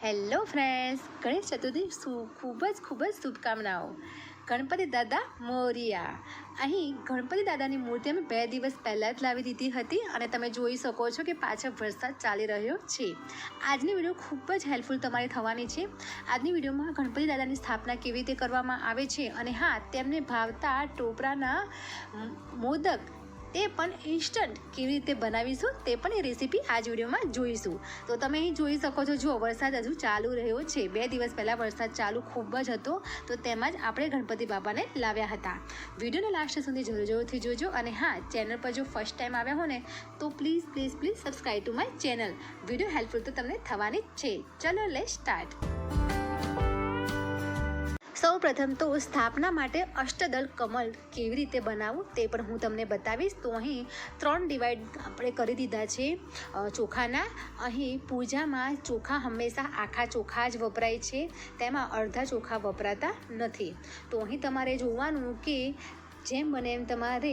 Hello friends, Ganesh Chaturthi ખૂબ જ ખૂબ જ શુભકામનાઓ. ગણપતિ દાદા મોરિયા. અહીં ગણપતિ દાદાની મૂર્તિ અમે બે દિવસ પહેલાં જ લાવી દીધી હતી અને તમે જોઈ શકો છો કે પાછળ વરસાદ ચાલી રહ્યો છે. આજની વીડિયો ખૂબ જ હેલ્પફુલ તમારી થવાની છે. આજની વિડીયોમાં ગણપતિ દાદાની સ્થાપના કેવી રીતે કરવામાં આવે છે અને હા, તેમને ભાવતા ટોપરાના મોદક તે પણ ઇન્સ્ટન્ટ કેવી રીતે બનાવીશું તે પણ એ રેસીપી આ જ વિડીયોમાં જોઈશું. તો તમે અહીં જોઈ શકો છો જો વરસાદ હજુ ચાલુ રહ્યો છે. બે દિવસ પહેલાં વરસાદ ચાલુ ખૂબ જ હતો, તો તેમાં જ આપણે ગણપતિ બાપાને લાવ્યા હતા. વિડીયોને લાસ્ટ સુધી જરૂર જરૂરથી જોજો અને હા ચેનલ પર જો ફર્સ્ટ ટાઈમ આવ્યા હો ને, તો please please please subscribe to my channel video helpful તો તમને થવાની જ છે. ચલો લે સ્ટાર્ટ સૌ પ્રથમ તો સ્થાપના માટે અષ્ટદલ કમલ કેવી રીતે બનાવવું તે પણ હું તમને બતાવીશ. તો અહીં ત્રણ ડિવાઈડ આપણે કરી દીધા છે. ચોખાના. અહીં પૂજામાં ચોખા હંમેશા આખા ચોખા જ વપરાય છે. તેમાં અડધા ચોખા વપરાતા નથી. તો અહીં તમારે જોવાનું કે જેમ બને એમ તમારે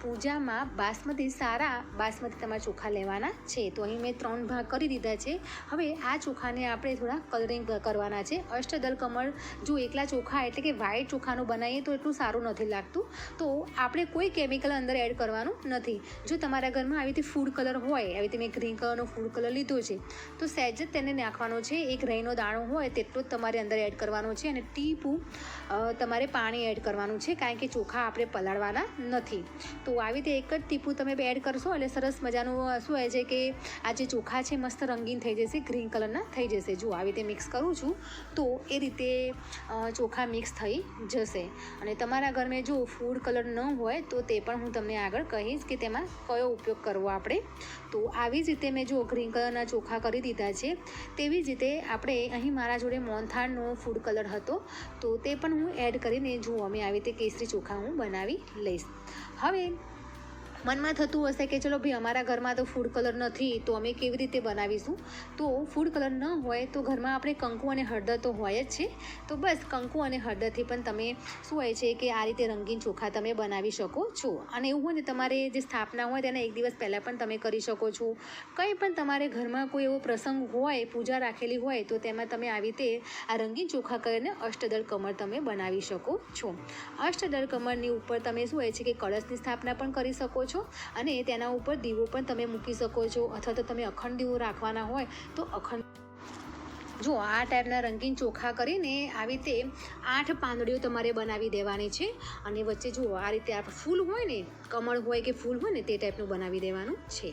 પૂજામાં બાસમતી સારા બાસમતી તમારા ચોખા લેવાના છે. તો અહીં મેં ત્રણ ભાગ કરી દીધા છે. હવે આ ચોખાને આપણે થોડા કલરિંગ કરવાના છે. અષ્ટદલ કમળ જો એકલા ચોખા એટલે કે વ્હાઈટ ચોખાનું બનાવીએ તો એટલું સારું નથી લાગતું. તો આપણે કોઈ કેમિકલ અંદર એડ કરવાનું નથી. જો તમારા ઘરમાં આવી રીતે ફૂડ કલર હોય, આવી રીતે મેં ગ્રીન કલરનો ફૂડ કલર લીધો છે, તો સહેજ જ તેને નાખવાનો છે. એક રહીનો દાણો હોય તેટલો જ તમારે અંદર એડ કરવાનો છે અને ટીપું તમારે પાણી એડ કરવાનું છે. કારણ કે ચોખા આપણે પલાળવાના નથી. તો આવી રીતે એક જ ટીપું તમે એડ કરશો એટલે સરસ મજાનું શું હોય છે કે આ જે ચોખા છે મસ્ત રંગીન થઈ જશે, ગ્રીન કલરના થઈ જશે. જો આવી રીતે મિક્સ કરું છું, તો એ રીતે ચોખા મિક્સ થઈ જશે. અને તમારા ઘરમાં જો ફૂડ કલર ન હોય, તો તે પણ હું તમને આગળ કહીશ કે તેમાં કયો ઉપયોગ કરવો આપણે. તો આવી જ રીતે મેં જો ગ્રીન કલરના ચોખા કરી દીધા છે, તેવી જ રીતે આપણે અહીં મારા જોડે મોનથાળનો ફૂડ કલર હતો, તો તે પણ હું એડ કરીને જુઓ અમે આવી રીતે કેસરી ચોખા હું બનાવી લઈશ. હવે મનમાં થતું હશે કે ચલો ભાઈ અમારા ઘરમાં તો ફૂડ કલર નથી, તો અમે કેવી રીતે બનાવીશું? તો ફૂડ કલર ન હોય તો ઘરમાં આપણે કંકુ અને હળદર તો હોય જ છે. તો બસ કંકુ અને હળદરથી પણ તમે શું હોય છે કે આ રીતે રંગીન ચોખા તમે બનાવી શકો છો. અને એવું હોય ને તમારે જે સ્થાપના હોય તેના એક દિવસ પહેલાં પણ તમે કરી શકો છો. કંઈ પણ તમારે ઘરમાં કોઈ એવો પ્રસંગ હોય, પૂજા રાખેલી હોય, તો તેમાં તમે આવી રીતે આ રંગીન ચોખા કરીને અષ્ટદળ કમળ તમે બનાવી શકો છો. અષ્ટદળ કમળની ઉપર તમે શું હોય છે કે કળશની સ્થાપના પણ કરી શકો છો. અને તેના ઉપર દીવો પણ તમે મૂકી શકો છો અથવા તો તમે અખંડ દીવો રાખવાના હોય તો અખંડ જો આ ટાઈપના રંગીન ચોખા કરીને આવી રીતે આઠ પાંદડીઓ તમારે બનાવી દેવાની છે અને વચ્ચે જુઓ આ રીતે આ ફૂલ હોય ને, કમળ હોય કે ફૂલ હોય ને તે ટાઈપનું બનાવી દેવાનું છે.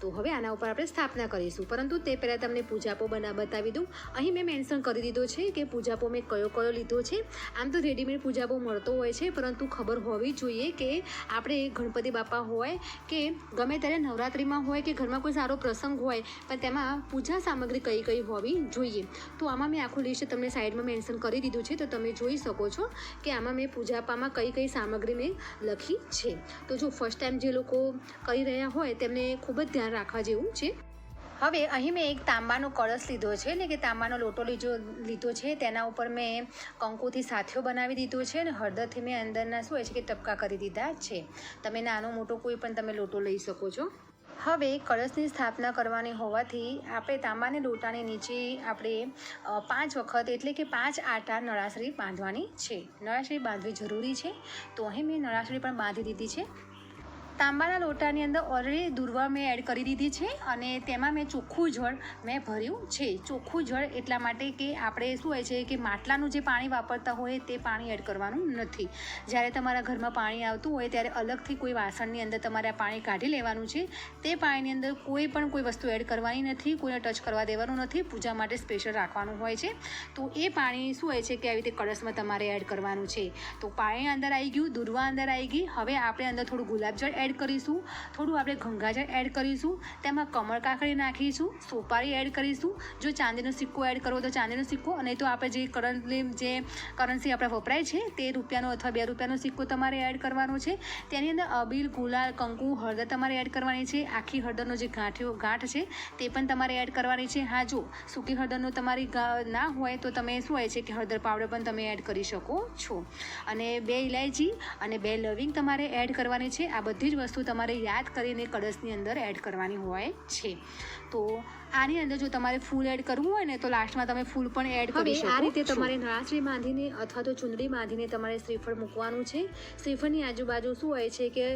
તો હવે આના ઉપર આપણે સ્થાપના કરીશું. પરંતુ તે પહેલાં તમને પૂજાપો બના બતાવી દઉં. અહીં મેં મેન્શન કરી દીધો છે કે પૂજાપો મેં કયો કયો લીધો છે. આમ તો રેડીમેડ પૂજાપો મળતો હોય છે, પરંતુ ખબર હોવી જોઈએ કે આપણે ગણપતિ બાપા હોય કે ગમે ત્યારે નવરાત્રિમાં હોય કે ઘરમાં કોઈ સારો પ્રસંગ હોય, પણ તેમાં પૂજા સામગ્રી કઈ કઈ હોવી જોઈએ. તો આમાં મેં આખું લિસ્ટ તમને સાઈડમાં મેન્શન કરી દીધું છે, તો તમે જોઈ શકો છો કે આમાં મેં પૂજાપામાં કઈ કઈ સામગ્રી મેં લખી છે. તો જો ફર્સ્ટ ટાઈમ જે લોકો કરી રહ્યા હોય તેમને ખૂબ જ ધ્યાન રાખવા જેવું છે? હવે અહીં મેં એક તાંબાનો કળશ લીધો છે એટલે કે તાંબાનો લોટો લીધો લીધો છે, તેના ઉપર મેં કંકુથી સાથીઓ બનાવી દીધો છે અને હળદરથી મેં અંદરના શું હોય છે કે ટપકા કરી દીધા છે. તમે નાનો મોટો કોઈ પણ તમે લોટો લઈ શકો છો. હવે કળશની સ્થાપના કરવાની હોવાથી આપણે તાંબાને લોટાની નીચે આપણે પાંચ વખત એટલે કે પાંચ આટા નળાશરી બાંધવાની છે. નળાશરી બાંધવી જરૂરી છે. તો અહીં મેં નળાસરી પણ બાંધી દીધી છે. તાંબાના લોટાની અંદર ઓલરેડી દુર્વા મેં એડ કરી દીધી છે અને તેમાં મેં ચોખ્ખું જળ મેં ભર્યું છે. ચોખ્ખું જળ એટલા માટે કે આપણે શું હોય છે કે માટલાનું જે પાણી વાપરતા હોય તે પાણી એડ કરવાનું નથી. જ્યારે તમારા ઘરમાં પાણી આવતું હોય ત્યારે અલગથી કોઈ વાસણની અંદર તમારે પાણી કાઢી લેવાનું છે. તે પાણીની અંદર કોઈ પણ કોઈ વસ્તુ એડ કરવાની નથી, કોઈને ટચ કરવા દેવાનું નથી, પૂજા માટે સ્પેશિયલ રાખવાનું હોય છે. તો એ પાણી શું હોય છે કે આવી રીતે કળશમાં તમારે એડ કરવાનું છે. તો પાણી અંદર આવી ગયું, દુર્વા અંદર આવી ગઈ. હવે આપણે અંદર થોડું ગુલાબજળ એડ કરીશું. થોડું આપણે ગંગાજળ એડ કરીશું. તેમાં કમળ કાકડી નાખીશું. સોપારી એડ કરીશું. જો ચાંદીનો સિક્કો એડ કરવો તો ચાંદીનો સિક્કો. અને તો આપણે જે કરન્ટલી જે કરન્સી આપણે વપરાય છે, તે રૂપિયાનો અથવા બે રૂપિયાનો સિક્કો તમારે એડ કરવાનો છે. તેની અંદર અબીલ, ગુલાલ, કંકુ, હળદર તમારે એડ કરવાની છે. આખી હળદરનો જે ગાંઠિયો, ગાંઠ છે, તે પણ તમારે એડ કરવાની છે. હા, જો સૂકી હળદરનો તમારી ના હોય તો તમે શું હોય છે કે હળદર પાવડર પણ તમે એડ કરી શકો છો. અને બે ઇલાયચી અને બે લવિંગ તમારે એડ કરવાની છે. આ બધી જ વસ્તુ તમારે યાદ કરીને કળશની અંદર એડ કરવાની હોય છે. તો આની અંદર જો તમારે ફૂલ એડ કરવું હોય ને તો લાસ્ટમાં તમે ફૂલ પણ એડ કરી શકો આ રીતે તમારે નળાશ્રી બાંધીને અથવા તો ચુંદડી બાંધીને તમારે શ્રીફળ મૂકવાનું છે. શ્રીફળની આજુબાજુ શું હોય છે કે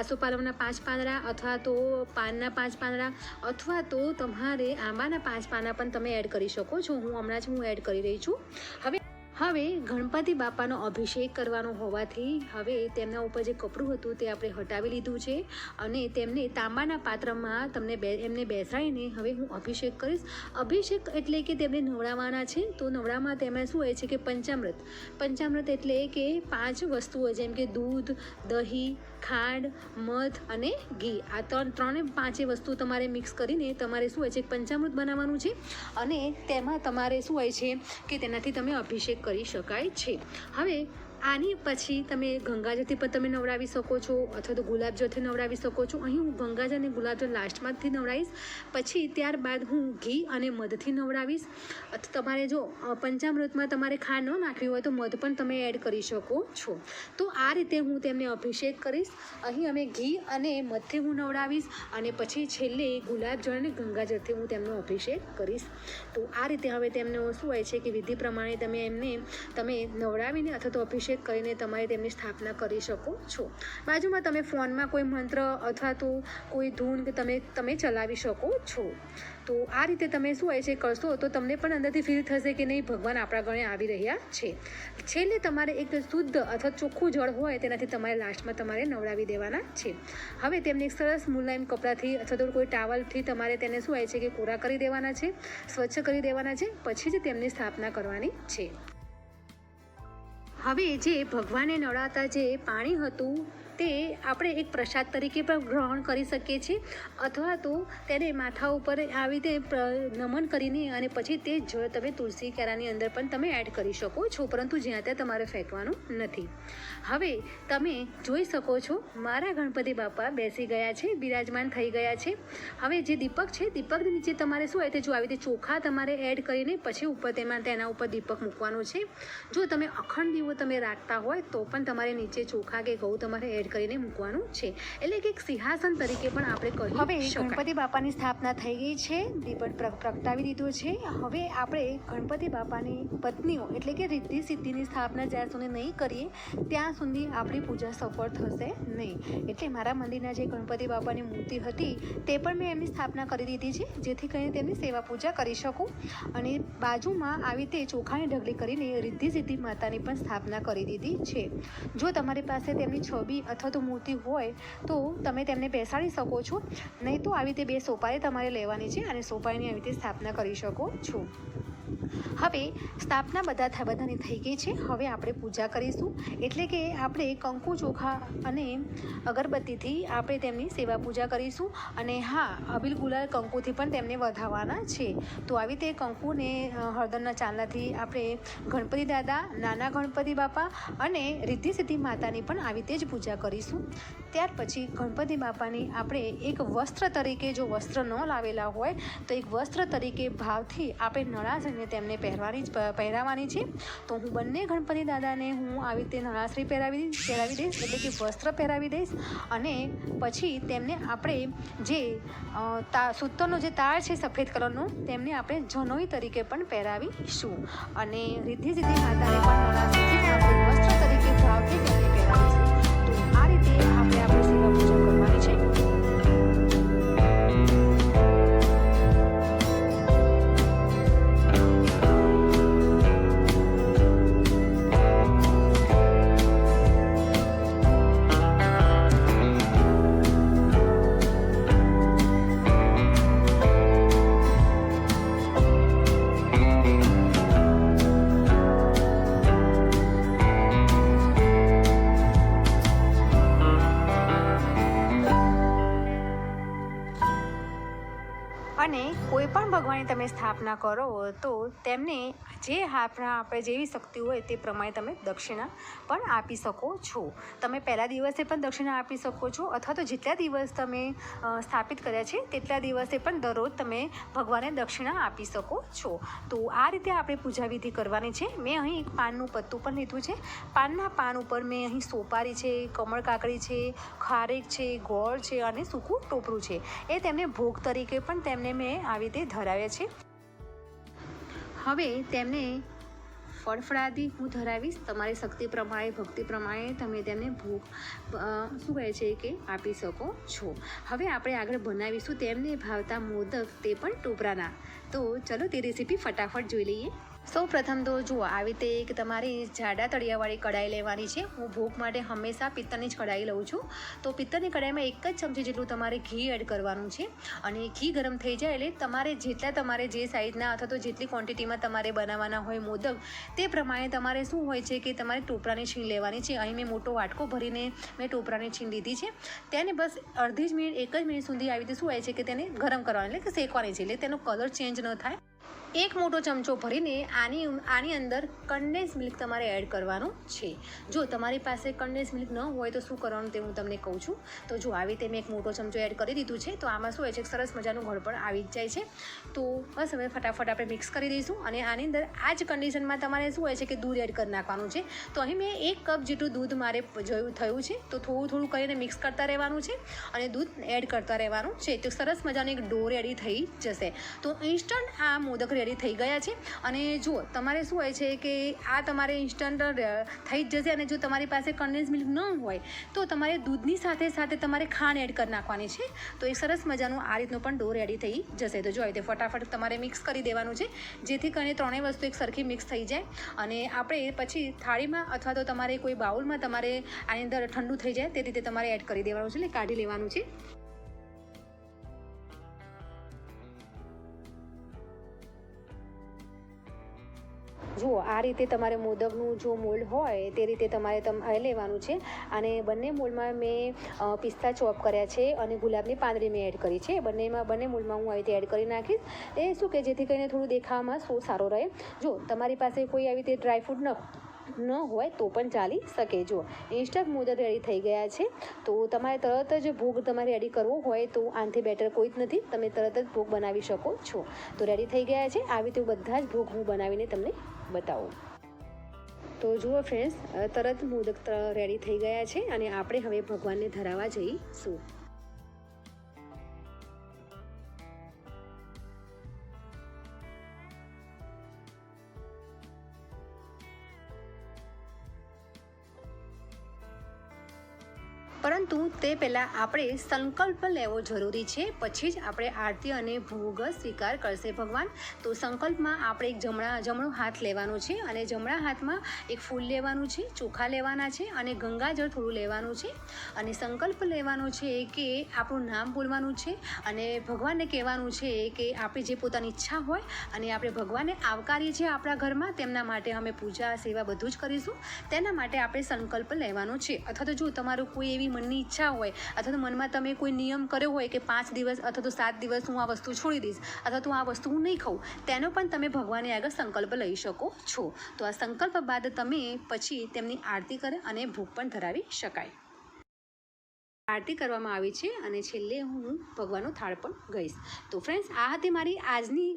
આસોપાલવના પાંચ પાંદડા અથવા તો પાનના પાંચ પાંદડા અથવા તો તમારે આંબાના પાંચ પાના પણ તમે એડ કરી શકો છો. હું હમણાં જ હું એડ કરી રહી છું. હવે હવે ગણપતિ બાપાનો અભિષેક કરવાનો હોવાથી હવે તેમના ઉપર જે કપડું હતું તે આપણે હટાવી લીધું છે અને તેમને તાંબાના પાત્રમાં તમને બે એમને બેસાડીને હવે હું અભિષેક કરીશ. અભિષેક એટલે કે તેમને નવડાવવાના છે. તો નવડામાં તેમાં શું હોય છે કે પંચામૃત. પંચામૃત એટલે કે પાંચ વસ્તુઓ જેમ કે દૂધ, દહીં, ખાંડ, મધ અને ઘી. આ ત્રણ ત્રણે પાંચે વસ્તુ તમારે મિક્સ કરીને તમારે શું હોય છે પંચામૃત બનાવવાનું છે. અને તેમાં તમારે શું હોય છે કે તેનાથી તમે અભિષેક કરી શકાય છે. હવે આની પછી તમે ગંગાજળથી પણ તમે નવડાવી શકો છો, અથવા તો ગુલાબજળથી નવડાવી શકો છો. અહીં હું ગંગાજળ અને ગુલાબજળ લાસ્ટમાંથી નવડાવીશ. પછી ત્યારબાદ હું ઘી અને મધથી નવડાવીશ. અથવા તમારે જો પંચામૃતમાં તમારે ખાંડ ન નાખવી હોય તો મધ પણ તમે એડ કરી શકો છો. તો આ રીતે હું તેમને અભિષેક કરીશ. અહીં અમે ઘી અને મધથી હું નવડાવીશ અને પછી છેલ્લે ગુલાબજળ અને ગંગાજળથી હું તેમનો અભિષેક કરીશ. તો આ રીતે હવે તેમનો શું હોય છે કે વિધિ પ્રમાણે તમે એમને, તમે નવડાવીને અથવા તો અભિષેક કરીને તમારે તેમની સ્થાપના કરી શકો છો. બાજુમાં તમે ફોનમાં કોઈ મંત્ર અથવા તો કોઈ ધૂન કે તમે તમે ચલાવી શકો છો. તો આ રીતે તમે શું હોય છે, કરશો તો તમને પણ અંદરથી ફીલ થશે કે નહીં, ભગવાન આપણા ગણે આવી રહ્યા છે. છેલ્લે તમારે એક શુદ્ધ અથવા ચોખ્ખું જળ હોય તેનાથી તમારે લાસ્ટમાં તમારે નવડાવી દેવાના છે. હવે તેમને એક સરસ મુલાયમ કપડાથી અથવા તો કોઈ ટાવલથી તમારે તેને શું હોય છે કે કોરા કરી દેવાના છે, સ્વચ્છ કરી દેવાના છે, પછી જ તેમની સ્થાપના કરવાની છે. હવે જે ભગવાને નળાતા જે પાણી હતું તે આપણે એક પ્રસાદ તરીકે પણ ગ્રહણ કરી શકીએ છીએ. અથવા તો તેને માથા ઉપર આવી રીતે નમન કરીને અને પછી તે જળ તમે તુલસી કેરાની અંદર પણ તમે એડ કરી શકો છો, પરંતુ જ્યાં ત્યાં તમારે ફેંકવાનું નથી. હવે તમે જોઈ શકો છો, મારા ગણપતિ બાપા બેસી ગયા છે, બિરાજમાન થઈ ગયા છે. હવે જે દીપક છે, દીપકની નીચે તમારે શું હોય તે જો આવી રીતે ચોખા તમારે એડ કરીને પછી ઉપર તેમાં, તેના ઉપર દીપક મૂકવાનો છે. જો તમે અખંડ દીવો તમે રાખતા હોય તો પણ તમારે નીચે ચોખા કે ઘઉં તમારે એડ કરીને મૂકવાનું છે. એટલે કે એક સિંહાસન તરીકે પણ આપણે કહી હવે ગણપતિ બાપાની સ્થાપના થઈ ગઈ છે. દીપક પ્ર- પ્રગટાવી દીધો છે. હવે આપણે ગણપતિ બાપાની પત્નીઓ એટલે કે રિદ્ધિ સિદ્ધિની સ્થાપના જ્યાં સુધી નહીં કરીએ ત્યાં સુધી આપણી પૂજા સફળ થશે નહીં. એટલે મારા મંદિરના જે ગણપતિ બાપાની મૂર્તિ હતી તે પણ મેં એમની સ્થાપના કરી દીધી છે જેથી કરીને તેમની સેવા પૂજા કરી શકું. અને બાજુમાં આવી રીતે ચોખાની ઢગલી કરીને રિદ્ધિ સિદ્ધિ માતાની પણ સ્થાપના કરી દીધી છે. જો તમારી પાસે તેમની છબી અથવા તો મૂર્તિ હોય, તો તમે તેમને બેસાડી શકો છો. નહીં તો આવી રીતે બે સોપારી તમારે લેવાની છે અને સોપારીની આવી રીતે સ્થાપના કરી શકો છો. હવે સ્થાપના બધા બધાની થઈ ગઈ છે. હવે આપણે પૂજા કરીશું. એટલે કે આપણે કંકુ ચોખા અને અગરબત્તીથી આપણે તેમની સેવા પૂજા કરીશું. અને હા, અબિલ ગુલાલ કંકુથી પણ તેમને વધાવવાના છે. તો આવી રીતે કંકુને હળદરના ચાંદલાથી આપણે ગણપતિ દાદા, નાના ગણપતિ બાપા અને રિદ્ધિ સિદ્ધિ માતાની પણ આવી રીતે જ પૂજા કરીશું. ત્યાર પછી ગણપતિ બાપાની આપણે એક વસ્ત્ર તરીકે જો વસ્ત્ર ન લાવેલા હોય, તો એક વસ્ત્ર તરીકે ભાવથી આપણે નળાશ્રીને તેમને પહેરવાની જ પહેરાવાની છે. તો હું બંને ગણપતિ દાદાને હું આવી રીતે નળાશ્રી પહેરાવી પહેરાવી દઈશ, એટલે કે વસ્ત્ર પહેરાવી દઈશ. અને પછી તેમને આપણે જે તા, સૂતરનો જે તાર છે સફેદ કલરનો, તેમને આપણે જનોઈ તરીકે પણ પહેરાવીશું. અને રીધી જીધી માતાને પણ નળાશ્રીથી વસ્ત્ર તરીકે ભાવથી પ્રમાણે તમે સ્થાપના કરો તો તેમને જે આપણા આપણે જેવી શક્તિ હોય તે પ્રમાણે તમે દક્ષિણા પણ આપી શકો છો. તમે પહેલા દિવસે પણ દક્ષિણા આપી શકો છો અથવા તો જેટલા દિવસ તમે સ્થાપિત કર્યા છે તેટલા દિવસે પણ દરરોજ તમે ભગવાનને દક્ષિણા આપી શકો છો. તો આ રીતે આપણે પૂજા વિધિ કરવાની છે. મેં અહીં એક પાનનું પત્તું પણ લીધું છે. પાનના પાન ઉપર મેં અહીં સોપારી છે, કમળ કાકડી છે, ખારેક છે, ગોળ છે અને સૂકું ટોપરું છે. એ તેમને ભોગ તરીકે પણ તેમને મેં આવી રીતે ધરાવ્યા છે. હવે તેમને ફળફળાદી હું ધરાવીશ. તમારી શક્તિ પ્રમાણે, ભક્તિ પ્રમાણે તમે તેમને ભોગ શું કહે છે કે, આપી શકો છો. હવે આપણે આગળ બનાવીશું તેમને ભાવતા મોદક તે પણ ટોપરાના. તો ચલો તે રેસીપી ફટાફટ જોઈ લઈએ. સૌ પ્રથમ તો જુઓ, આવી રીતે એક તમારી જાડા તળિયાવાળી કઢાઈ લેવાની છે. હું ભોગ માટે હંમેશા પિત્તળની જ કઢાઈ લઉં છું. તો પિત્તળની કઢાઈમાં એક જ ચમચી જેટલું તમારે ઘી એડ કરવાનું છે. અને ઘી ગરમ થઈ જાય એટલે તમારે જેટલા તમારે જે સાઈઝના અથવા તો જેટલી ક્વોન્ટિટીમાં તમારે બનાવવાના હોય મોદક, તે પ્રમાણે તમારે શું હોય છે કે તમારે ટોપરાની છીણ લેવાની છે. અહીં મેં મોટો વાટકો ભરીને મેં ટોપરાની છીણ લીધી છે. તેને બસ અડધી જ મિનિટ, એક જ મિનિટ સુધી આવી રીતે શું હોય છે કે તેને ગરમ કરવાની, એટલે કે શેકવાની છે. એટલે તેનો કલર ચેન્જ ન થાય. એક મોટો ચમચો ભરીને આની આની અંદર કન્ડેન્સ મિલ્ક તમારે એડ કરવાનું છે. જો તમારી પાસે કન્ડેન્સ મિલ્ક ન હોય તો શું કરવાનું તે હું તમને કહું છું. તો જો આવી રીતે મેં એક મોટો ચમચો એડ કરી દીધું છે, તો આમાં શું હોય છે સરસ મજાનું ગળપણ આવી જ જાય છે. તો બસ હવે ફટાફટ આપણે મિક્સ કરી દઈશું અને આની અંદર આ જ કન્ડિશનમાં તમારે શું હોય છે કે દૂધ એડ કરી નાખવાનું છે. તો અહીં મેં એક કપ જેટલું દૂધ મારે જોયું, થયું છે. તો થોડું થોડું કરીને મિક્સ કરતા રહેવાનું છે અને દૂધ એડ કરતા રહેવાનું છે. તો સરસ મજાની એક ડો રેડી થઈ જશે. તો ઇન્સ્ટન્ટ આ મોદક રેડી થઈ ગયા છે. અને જુઓ, તમારે શું હોય છે કે આ તમારે ઇન્સ્ટન્ટ થઈ જ જશે અને જો તમારી પાસે કન્ડેન્સ મિલ્ક ન હોય, તો તમારે દૂધની સાથે સાથે તમારે ખાંડ એડ કરી નાખવાની છે. તો એક સરસ મજાનું આ રીતનું પણ ડો રેડી થઈ જશે. તો જો રીતે ફટાફટ તમારે મિક્સ કરી દેવાનું છે. જેથી કરીને ત્રણેય વસ્તુ એક સરખી મિક્સ થઈ જાય. અને આપણે પછી થાળીમાં અથવા તો તમારે કોઈ બાઉલમાં તમારે આની અંદર ઠંડુ થઈ જાય તે રીતે તમારે એડ કરી દેવાનું છે, એટલે કાઢી લેવાનું છે. જુઓ આ રીતે તમારે મોદકનું જો મોલ્ડ હોય, તે રીતે તમારે તમ લેવાનું છે. અને બંને મોલ્ડમાં મેં પિસ્તા ચોપ કર્યા છે અને ગુલાબની પાંદડી મેં એડ કરી છે. બંનેમાં, બંને મોલ્ડમાં હું આવી રીતે એડ કરી નાખીશ. એ શું કે જેથી કરીને થોડું દેખાવામાં શું સારો રહે. જો તમારી પાસે કોઈ આવી રીતે ડ્રાયફ્રૂટ ન ન હોય તો પણ ચાલી શકે. જો ઇન્સ્ટન્ટ મોદક રેડી થઈ ગયા છે, તો તમારે તરત જ ભોગ તમારે રેડી કરવો હોય તો આનાથી બેટર કોઈ જ નથી. તમે તરત જ ભોગ બનાવી શકો છો. તો રેડી થઈ ગયા છે. આવી રીતે બધા જ ભોગ હું બનાવીને તમને બતાવું. તો જુઓ ફ્રેન્ડ્સ તરત મોદક રેડી થઈ ગયા છે અને આપણે હવે ભગવાનને ધરાવવા જઈશું. પરંતુ તે પહેલાં આપણે સંકલ્પ લેવો જરૂરી છે. પછી જ આપણે આરતી અને ભોગ સ્વીકાર કરશે ભગવાન. તો સંકલ્પમાં આપણે એક જમણા, જમણો હાથ લેવાનો છે અને જમણા હાથમાં એક ફૂલ લેવાનું છે, ચોખા લેવાના છે અને ગંગાજળ થોડું લેવાનું છે. અને સંકલ્પ લેવાનો છે કે આપણું નામ બોલવાનું છે અને ભગવાનને કહેવાનું છે કે આપણી જે પોતાની ઈચ્છા હોય અને આપણે ભગવાનને આવકારીએ છીએ આપણા ઘરમાં, તેમના માટે અમે પૂજા, સેવા બધું જ કરીશું. તેના માટે આપણે સંકલ્પ લેવાનો છે. અથવા તો જો તમારું કોઈ એવી મનની ઈચ્છા હોય અથવા તો મનમાં તમે કોઈ નિયમ કર્યો હોય કે પાંચ દિવસ અથવા તો સાત દિવસ હું આ વસ્તુ છોડી દઈશ અથવા તો આ વસ્તુ હું નહીં ખાઉં, તેનો પણ તમે ભગવાનની આગળ સંકલ્પ લઈ શકો છો. તો આ સંકલ્પ બાદ તમે પછી તેમની આરતી કરે અને ભૂખ પણ ધરાવી શકાય. આરતી કરવામાં આવી છે અને છેલ્લે હું ભગવાનનો થાળ પણ ગઈશ. તો ફ્રેન્ડ્સ આ હતી મારી આજની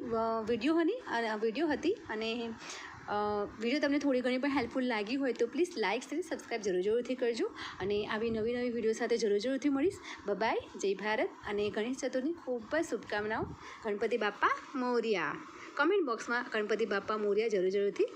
વીડિયો હતી વીડિયો હતી અને વીડિયો તમને થોડી ઘણી પણ હેલ્પફુલ લાગી હોય તો પ્લીઝ લાઇક અને સબસ્ક્રાઈબ જરૂર જરૂરથી કરજો. અને આવી નવી નવી વીડિયો સાથે જરૂર જરૂરથી મળીશ. બબાય જય ભારત. અને ગણેશ ચતુર્થની ખૂબ જ શુભકામનાઓ. ગણપતિ બાપા મોર્યા. કમેન્ટ બોક્સમાં ગણપતિ બાપ્પા મોર્યા જરૂર જરૂરથી